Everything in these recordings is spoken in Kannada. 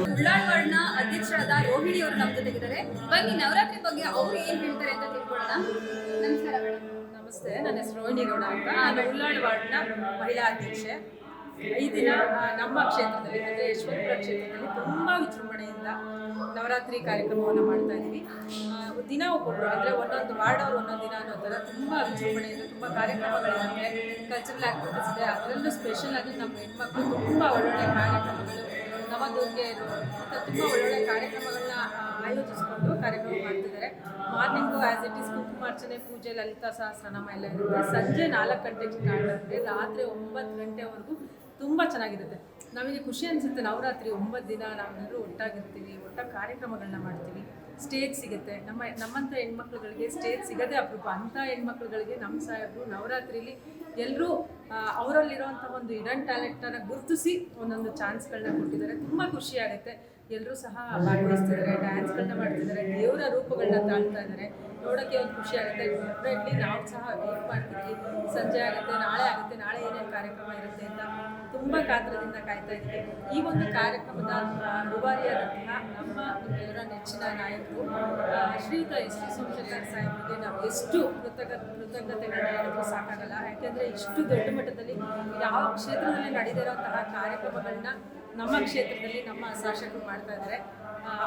ಉಳ್ಳಾಳ್ವಾಡ್ನ ಅಧ್ಯಕ್ಷರಾದ ರೋಹಿಣಿ ಅವರು ನಮ್ಮ ಜೊತೆಗಿದ್ದಾರೆ. ಬನ್ನಿ, ನವರಾತ್ರಿ ಬಗ್ಗೆ ಅವರು ಏನ್ ಹೇಳ್ತಾರೆ ಅಂತ ತಿಳ್ಕೊಳ್ಳೋಣ. ನಮಸ್ಕಾರ ಮೇಡಮ್. ನಮಸ್ತೆ, ನನ್ನ ಹೆಸರು ರೋಹಿಣಿ ಗೌಡ ಅಂತ. ನಾನು ಉಳ್ಳಾಳ್ವಾಡ್ನ ಮಹಿಳಾ ಅಧ್ಯಕ್ಷೆ. ಈ ದಿನ ನಮ್ಮ ಕ್ಷೇತ್ರದಲ್ಲಿ, ಅಂದರೆ ಯಶವಂತಪುರ ಕ್ಷೇತ್ರದಲ್ಲಿ ತುಂಬ ವಿಜೃಂಭಣೆಯಿಂದ ನವರಾತ್ರಿ ಕಾರ್ಯಕ್ರಮವನ್ನು ಮಾಡ್ತಾ ಇದ್ದೀವಿ. ದಿನ ಒಬ್ಬೊಬ್ಬರು ಅಂದರೆ ಒಂದೊಂದು ವಾರ್ಡ್ ಅವರು ಒಂದೊಂದು ದಿನ ಅನ್ನೋ ಥರ ತುಂಬ ವಿಜೃಂಭಣೆಯಿಂದ ತುಂಬ ಕಾರ್ಯಕ್ರಮಗಳಿರುತ್ತೆ ಕಲ್ಚರಲ್ ಆಕ್ಟಿವಿಟೀಸ್ ಇದೆ. ಅದರಲ್ಲೂ ಸ್ಪೆಷಲ್ ಆಗಿ ನಮ್ಮ ಹೆಣ್ಮಕ್ಳು ತುಂಬ ಒಳ್ಳೊಳ್ಳೆ ಕಾರ್ಯಕ್ರಮಗಳು ನವದುರ್ಗೆಯರು ತುಂಬ ಒಳ್ಳೊಳ್ಳೆ ಕಾರ್ಯಕ್ರಮಗಳನ್ನ ಆಯೋಜಿಸಿಕೊಂಡು ಆಯೋಜಿಸ್ಕೊಂಡು ಕಾರ್ಯಕ್ರಮ ಮಾಡ್ತಿದ್ದಾರೆ. ಮಾರ್ನಿಂಗು ಆಸ್ ಇಟ್ ಈಸ್ ಕುಂಕುಮಾರ್ಚನೆ, ಪೂಜೆ, ಲಲಿತಾ ಸಹಸ್ರನಾಮ ಎಲ್ಲ ಇರುತ್ತೆ. ಸಂಜೆ ನಾಲ್ಕು ಗಂಟೆಗೆ ಸ್ಟಾರ್ಟ್ ಆಗುತ್ತೆ. ರಾತ್ರಿ ಒಂಬತ್ತು ಗಂಟೆವರೆಗೂ ತುಂಬ ಚೆನ್ನಾಗಿರುತ್ತೆ. ನಮಗೆ ಖುಷಿ ಅನಿಸುತ್ತೆ. ನವರಾತ್ರಿ ಒಂಬತ್ತು ದಿನ ನಾವೆಲ್ಲರೂ ಒಟ್ಟಾಗಿರ್ತೀವಿ ಒಟ್ಟಾಗಿ ಕಾರ್ಯಕ್ರಮಗಳನ್ನ ಮಾಡ್ತೀವಿ. ಸ್ಟೇಜ್ ಸಿಗುತ್ತೆ. ನಮ್ಮ, ನಮ್ಮಂಥ ಹೆಣ್ಮಕ್ಳುಗಳಿಗೆ ಸ್ಟೇಜ್ ಸಿಗೋದೇ ಅಪರೂಪ. ಅಂಥ ಹೆಣ್ಮಕ್ಳುಗಳಿಗೆ ನಮ್ಮ ಸಾಹೇಬರು ನವರಾತ್ರಿಲಿ ಎಲ್ಲರೂ ಅವರಲ್ಲಿರುವಂಥ ಒಂದು ಇಡನ್ ಟ್ಯಾಲೆಂಟನ್ನು ಗುರುತಿಸಿ ಒಂದೊಂದು ಚಾನ್ಸ್ಗಳನ್ನ ಕೊಟ್ಟಿದ್ದಾರೆ. ತುಂಬ ಖುಷಿ ಆಗುತ್ತೆ. ಎಲ್ಲರೂ ಸಹ ಭಾಗವಹಿಸ್ತಿದ್ದಾರೆ ಡ್ಯಾನ್ಸ್ಗಳನ್ನ ಮಾಡ್ತಿದ್ದಾರೆ, ದೇವರ ರೂಪಗಳನ್ನ ತಾಳ್ತಾ ಇದ್ದಾರೆ. ನೋಡೋಕ್ಕೆ ಒಂದು ಖುಷಿ ಆಗುತ್ತೆ. ಡೆಫಿನೆಟ್ಲಿ ನಾವು ಸಹ ವೇಟ್ ಮಾಡ್ತೀವಿ? ಸಂಜೆ ಆಗುತ್ತೆ, ನಾಳೆ ಆಗುತ್ತೆ, ನಾಳೆ ಏನೇನು ಕಾರ್ಯಕ್ರಮ ಇರುತ್ತೆ ಅಂತ ತುಂಬ ಕಾತರದಿಂದ ಕಾಯ್ತಾ ಇದ್ದೀವಿ. ಈ ಒಂದು ಕಾರ್ಯಕ್ರಮದ ರೂವಾರಿಯಾದಂತಹ ನಮ್ಮ ನಿಮ್ಮೆಲ್ಲರ ನೆಚ್ಚಿನ ನಾಯಕರು ಶ್ರೀ ಶ್ರೀಯುತ ಎಸ್ ಟಿ ಸೋಮಶೇಖರ್ ಸಾಹೇಬರಿಗೆ ನಾವು ಎಷ್ಟು ಕೃತಜ್ಞ, ಕೃತಜ್ಞತೆಗಳನ್ನ ಹೇಳಿದ್ರು ಸಾಕಾಗಲ್ಲ. ಯಾಕೆಂದರೆ ಇಷ್ಟು ದೊಡ್ಡ ಮಟ್ಟದಲ್ಲಿ ಯಾವ ಕ್ಷೇತ್ರದಲ್ಲಿ ನಡೆದಿರೋಂತಹ ಕಾರ್ಯಕ್ರಮಗಳನ್ನ ನಮ್ಮ ಕ್ಷೇತ್ರದಲ್ಲಿ ನಮ್ಮ ಶಾಸಕರು ಮಾಡ್ತಾ ಇದ್ದಾರೆ.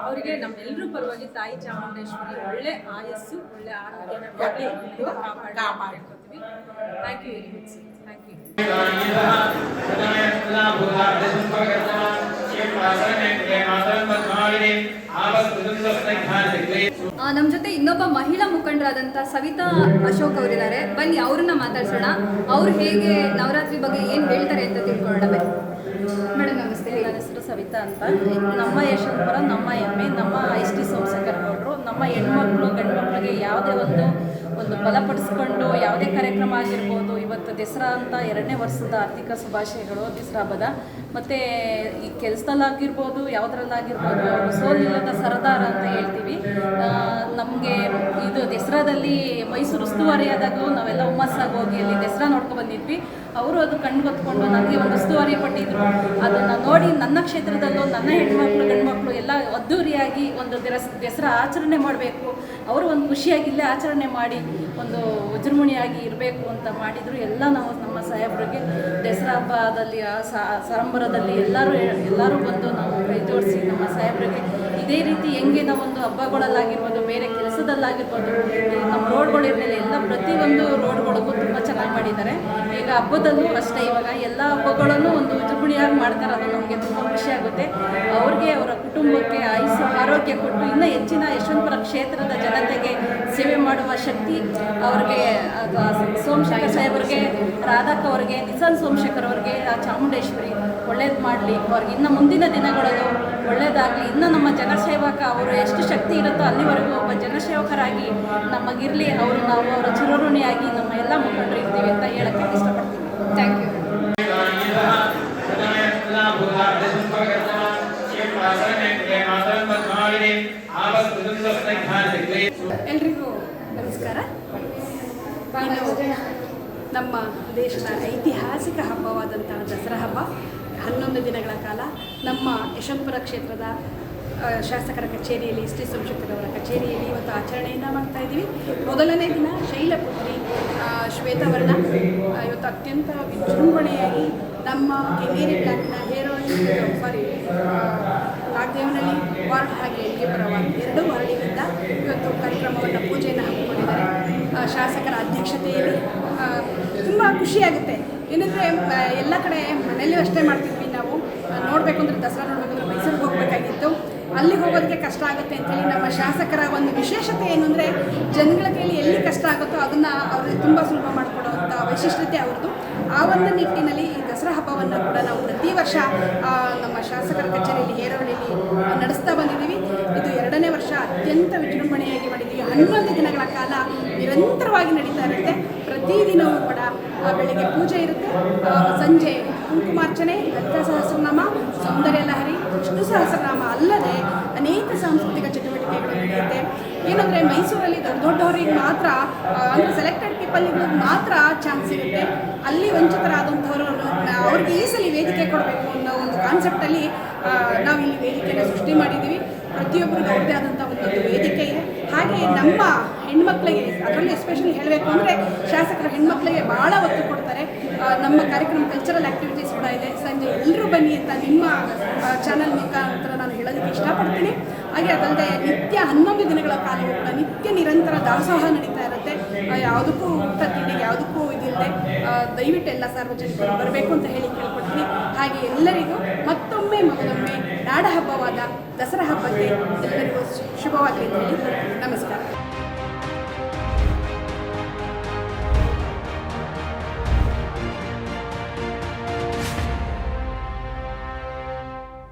ಅವರಿಗೆ ನಮ್ಮೆಲ್ಲರೂ ಪರವಾಗಿ ತಾಯಿ ಚಾಮುಂಡೇಶ್ವರಿ ಒಳ್ಳೆ ಆಯಸ್ಸು, ಒಳ್ಳೆ ಆರೋಗ್ಯ ಥ್ಯಾಂಕ್ ಯು ವೆರಿ ಯು ನಮ್ಮ ಜೊತೆ ಇನ್ನೊಬ್ಬ ಮಹಿಳಾ ಮುಖಂಡರಾದಂಥ ಸವಿತಾ ಅಶೋಕ್ ಅವರಿದ್ದಾರೆ. ಬನ್ನಿ, ಅವ್ರನ್ನ ಮಾತಾಡ್ಸೋಣ. ಅವ್ರು ಹೇಗೆ ನವರಾತ್ರಿ ಬಗ್ಗೆ ಏನು ಹೇಳ್ತಾರೆ ಅಂತ ತಿಳ್ಕೊಳ್ಳೋಣ ಮೇಡಮ್ ನನ್ನ ಹೆಸರು ಸವಿತಾ ಅಂತ. ನಮ್ಮ ಯಶವಂತಪುರ, ನಮ್ಮ ಹೆಮ್ಮೆ ನಮ್ಮ ಎಸ್ ಟಿ ಸೋಮಶೇಖರ್ ಗೌಡರು ನಮ್ಮ ಹೆಣ್ಮಕ್ಳು ಗಂಡು ಮಕ್ಕಳಿಗೆ ಯಾವುದೇ ಒಂದು ಒಂದು ಬಲಪಡಿಸ್ಕೊಂಡು ಯಾವುದೇ ಕಾರ್ಯಕ್ರಮ ಆಗಿರ್ಬೋದು, ಇವತ್ತು ದಸರಾ ಅಂತ ಎರಡನೇ ವರ್ಷದ ಆರ್ಥಿಕ ಶುಭಾಶಯಗಳು, ದಸರಾ ಹಬ್ಬದ. ಮತ್ತು ಈ ಕೆಲಸದಲ್ಲಾಗಿರ್ಬೋದು, ಯಾವ್ದ್ರಲ್ಲಾಗಿರ್ಬೋದು ಅವರು ಸೋಲಿಲ್ಲದ ಸರದಾರ ಅಂತ ಹೇಳ್ತೀವಿ. ನಮಗೆ ಇದು ದಸರಾದಲ್ಲಿ ಮೈಸೂರು ಉಸ್ತುವಾರಿಯಾದಾಗಲೂ ನಾವೆಲ್ಲ ಹುಮ್ಮಸ್ಸಾಗಿ ಹೋಗಿ ಅಲ್ಲಿ ದಸರಾ ನೋಡ್ಕೊ ಬಂದಿದ್ವಿ. ಅವರು ಅದು ಕಣ್ಣು ಹೊತ್ಕೊಂಡು ನನಗೆ ಒಂದು ಉಸ್ತುವಾರಿ ಪಟ್ಟಿದ್ರು ಅದನ್ನು ನೋಡಿ ನನ್ನ ಕ್ಷೇತ್ರದಲ್ಲೂ, ನನ್ನ ಹೆಣ್ಮಕ್ಳು, ಗಂಡ್ಮಕ್ಳು ಎಲ್ಲ ಅದ್ದೂರಿಯಾಗಿ ಒಂದು ದಸ ದಸರಾ ಆಚರಣೆ ಮಾಡಬೇಕು. ಅವರು ಒಂದು ಖುಷಿಯಾಗಿ ಇಲ್ಲೇ ಆಚರಣೆ ಮಾಡಿ, ಒಂದು ವಿಜೃಂಭಣೆಯಾಗಿ ಇರಬೇಕು ಅಂತ ಮಾಡಿದ್ರು. ಎಲ್ಲ ನಾವು ನಮ್ಮ ಸಾಹೇಬ್ರಿಗೆ ದಸರಾ ಹಬ್ಬದಲ್ಲಿ ಆ ಸ- ಸಂರಂಭದಲ್ಲಿ ಎಲ್ಲರೂ ಎಲ್ಲರೂ ಬಂದು ನಾವು ಕೈ ಜೋಡಿಸಿ ನಮ್ಮ ಸಾಹೇಬ್ರಿಗೆ ಇದೇ ರೀತಿ ಹೆಂಗೆ ನಾವು ಒಂದು ಹಬ್ಬಗಳಲ್ಲಾಗಿರ್ಬೋದು, ಬೇರೆ ಕೆಲಸದಲ್ಲಾಗಿರ್ಬೋದು ನಮ್ಮ ಮೇಲೆ ಎಲ್ಲ ಪ್ರತಿಯೊಂದು ರೋಡ್ಗಳಿಗೂ ತುಂಬ ಚೆನ್ನಾಗಿ ಮಾಡಿದ್ದಾರೆ. ಈಗ ಹಬ್ಬದಲ್ಲೂ ಅಷ್ಟೇ, ಇವಾಗ ಎಲ್ಲ ಹಬ್ಬಗಳನ್ನು ಒಂದು ವಿಜೃಂಭಣೆಯಾಗಿ ಮಾಡ್ತಾರೆ, ಅದು ನಮಗೆ ತುಂಬ ಖುಷಿ ಆಗುತ್ತೆ. ಅವ್ರಿಗೆ ಅವರ ಕುಟುಂಬಕ್ಕೆ ಆಯುಸ್ ಆರೋಗ್ಯ ಕೊಟ್ಟು ಇನ್ನೂ ಹೆಚ್ಚಿನ ಯಶವಂತಪುರ ಕ್ಷೇತ್ರದ ಜನತೆಗೆ ಸೇವೆ ಮಾಡುವ ಶಕ್ತಿ ಅವ್ರಿಗೆ ಸೋಮಶೇಖರ್ ಸಾಹೇಬ್ರಿಗೆ ರಾಧಕ್ಕ ಅವ್ರಿಗೆ, ನಿಸಾನ್ ಸೋಮಶೇಖರ್ ಅವ್ರಿಗೆ, ಆ ಚಾಮುಂಡೇಶ್ವರಿ ಒಳ್ಳೇದು ಮಾಡಲಿ. ಅವ್ರಿಗೆ ಇನ್ನು ಮುಂದಿನ ದಿನಗಳಲ್ಲೂ ಒಳ್ಳೇದಾಗಲಿ. ಇನ್ನೂ ನಮ್ಮ ಜನಸೇವಕ ಅವರು ಎಷ್ಟು ಶಕ್ತಿ ಇರುತ್ತೋ ಅಲ್ಲಿವರೆಗೂ ಒಬ್ಬ ಜನಸೇವಕರಾಗಿ ನಮಗಿರಲಿ ಅವರು ನಾವು ಅವರ ಚಿರಋಣಿಯಾಗಿ ನಮ್ಮ ಎಲ್ಲ ಮುಖಂಡರು ಇರ್ತೀವಿ ಅಂತ ಹೇಳಕ್ಕೆ ಇಷ್ಟಪಡ್ತೀನಿ. ಥ್ಯಾಂಕ್ ಯು ಎಲ್ರಿಗೂ ನಮಸ್ಕಾರ. ನಮ್ಮ ದೇಶದ ಐತಿಹಾಸಿಕ ಹಬ್ಬವಾದಂತಹ ದಸರಾ ಹಬ್ಬ. ಹನ್ನೊಂದು ದಿನಗಳ ಕಾಲ ನಮ್ಮ ಯಶವಂತಪುರ ಕ್ಷೇತ್ರದ ಶಾಸಕರ ಕಚೇರಿಯಲ್ಲಿ, ಎಸ್ ಟಿ ಸಂಶಕ್ತರವರ ಕಚೇರಿಯಲ್ಲಿ ಇವತ್ತು ಆಚರಣೆಯನ್ನು ಮಾಡ್ತಾ ಇದ್ದೀವಿ. ಮೊದಲನೇ ದಿನ ಶೈಲಪುತ್ರಿ ಶ್ವೇತವರ್ಣ. ಇವತ್ತು ಅತ್ಯಂತ ವಿಜೃಂಭಣೆಯಾಗಿ ನಮ್ಮ ಕೆಂಗೇರಿ ಬ್ಲಾಕ್ನ ಹೇರೋಯಿನ್ ಸಾರಿ ನಾಗದೇವನಹಳ್ಳಿ ವಾರ್ಡ್ ಹಾಗೆ ಎಲ್ಗೆಪುರ ವಾರ್ಡ್ ಎರಡು ವಾರ್ಡಿನಿಂದ ಇವತ್ತು ಕಾರ್ಯಕ್ರಮವನ್ನು ಪೂಜೆಯನ್ನು ಹಾಕಿಕೊಂಡಿದ್ದಾರೆ ಶಾಸಕರ ಅಧ್ಯಕ್ಷತೆಯಲ್ಲಿ ತುಂಬ ಖುಷಿಯಾಗುತ್ತೆ. ಏನಂದರೆ ಎಲ್ಲ ಕಡೆ ಮನೆಯಲ್ಲೂ ಅಷ್ಟೇ ಮಾಡ್ತಿದ್ವಿ ನಾವು. ನೋಡಬೇಕು ಅಂದರೆ ದಸರಾ ನೋಡಬೇಕಂದ್ರೆ ಅಂದರೆ ಹೋಗಬೇಕಾಗಿತ್ತು ಅಲ್ಲಿ ಹೋಗೋದಕ್ಕೆ ಕಷ್ಟ ಆಗುತ್ತೆ ಅಂತೇಳಿ ನಮ್ಮ ಶಾಸಕರ ಒಂದು ವಿಶೇಷತೆ ಏನು ಅಂದರೆ ಜನಗಳ ಕೈಯಲ್ಲಿ ಎಲ್ಲಿ ಕಷ್ಟ ಆಗುತ್ತೋ ಅದನ್ನು ಅವ್ರಿಗೆ ತುಂಬ ಸುಲಭ ಮಾಡಿಕೊಡುವಂಥ ವೈಶಿಷ್ಟ್ಯತೆ ಅವ್ರದ್ದು. ಆ ಒಂದು ನಿಟ್ಟಿನಲ್ಲಿ ಈ ದಸರಾ ಹಬ್ಬವನ್ನು ಕೂಡ ನಾವು ಪ್ರತಿ ವರ್ಷ ನಮ್ಮ ಶಾಸಕರ ಕಚೇರಿಯಲ್ಲಿ ಹೇರವಳಿಯಲ್ಲಿ ನಡೆಸ್ತಾ ಬಂದಿದ್ದೀವಿ. ಇದು ಎರಡನೇ ವರ್ಷ ಅತ್ಯಂತ ವಿಜೃಂಭಣೆಯಾಗಿ ಮಾಡಿದ್ದೀವಿ. ಹನ್ನೊಂದು ದಿನಗಳ ಕಾಲ ನಿರಂತರವಾಗಿ ನಡೀತಾ ಇರುತ್ತೆ. ಪ್ರತಿದಿನವೂ ಕೂಡ ಬೆಳಗ್ಗೆ ಪೂಜೆ ಇರುತ್ತೆ. ಸಂಜೆ ಕುಂಕುಮಾರ್ಚನೆ ಲಲಿತಾ ಸಹಸ್ರನಾಮ, ಸೌಂದರ್ಯ ಲಹರಿ ವಿಷ್ಣು ಸಹಸ್ರನಾಮ ಅಲ್ಲದೆ ಅನೇಕ ಸಾಂಸ್ಕೃತಿಕ ಚಟುವಟಿಕೆಗಳು ನಡೆಯುತ್ತೆ. ಏನಂದರೆ ಮೈಸೂರಲ್ಲಿ ದೊಡ್ಡ ದೊಡ್ಡವರಿಗೆ ಮಾತ್ರ ಅಂದರೆ ಸೆಲೆಕ್ಟೆಡ್ ಪೀಪಲ್ ಪಲ್ಲಿಗಳಿಗೆ ಮಾತ್ರ ಚಾನ್ಸ್ ಸಿಗುತ್ತೆ. ಅಲ್ಲಿ ವಂಚಿತರಾದಂಥವರು ಅವ್ರಿಗೆ ಈ ಸಲ ವೇದಿಕೆ ಕೊಡಬೇಕು ಅನ್ನೋ ಒಂದು ಕಾನ್ಸೆಪ್ಟಲ್ಲಿ ನಾವು ಇಲ್ಲಿ ವೇದಿಕೆನ ಸೃಷ್ಟಿ ಮಾಡಿದ್ದೀವಿ ಪ್ರತಿಯೊಬ್ಬರಿಗೂ ಅವ್ರದ್ದೇ ಆದಂಥ ಒಂದೊಂದು ವೇದಿಕೆ ಇದೆ. ಹಾಗೆ ನಮ್ಮ ಹೆಣ್ಮಕ್ಳಿಗೆ, ಅದರಲ್ಲಿ ಎಸ್ಪೆಷಲಿ ಹೇಳಬೇಕು ಅಂದರೆ ಶಾಸಕರು ಹೆಣ್ಮಕ್ಳಿಗೆ ಭಾಳ ಒತ್ತು ಕೊಡ್ತಾರೆ. ನಮ್ಮ ಕಾರ್ಯಕ್ರಮ ಕಲ್ಚರಲ್ ಆ್ಯಕ್ಟಿವಿಟೀಸ್ ಕೂಡ ಇದೆ. ಸಂಜೆ ಎಲ್ಲರೂ ಬನ್ನಿ ಅಂತ ನಿಮ್ಮ ಚಾನಲ್ ಮುಖಾಂತರ ನಾನು ಹೇಳೋದಕ್ಕೆ ಇಷ್ಟಪಡ್ತೀನಿ. ಹಾಗೆ ಅದಲ್ಲದೆ ನಿತ್ಯ ಹನ್ನೊಂದು ದಿನಗಳ ಕಾಲ ಕೂಡ ನಿತ್ಯ ನಿರಂತರ ದಾಸೋಹ ನಡೀತಾ ಇರುತ್ತೆ. ಯಾವುದಕ್ಕೂ ತಿಂಡಿ, ಯಾವುದಕ್ಕೂ ಇದಿಲ್ಲದೆ ದಯವಿಟ್ಟು ಎಲ್ಲ ಸಾರ್ವಜನಿಕರು ಬರಬೇಕು ಅಂತ ಹೇಳಿ ಕೇಳ್ಕೊಡ್ತೀನಿ. ಹಾಗೆ ಎಲ್ಲರಿಗೂ ಮತ್ತೊಮ್ಮೆ ಮಗದೊಮ್ಮೆ ನಾಡ ಹಬ್ಬವಾದ ದಸರಾ ಹಬ್ಬಕ್ಕೆ ಎಲ್ಲರಿಗೂ ಶುಭವಾಗಲಿ ಅಂತ ಹೇಳಿ ನಮಸ್ಕಾರ.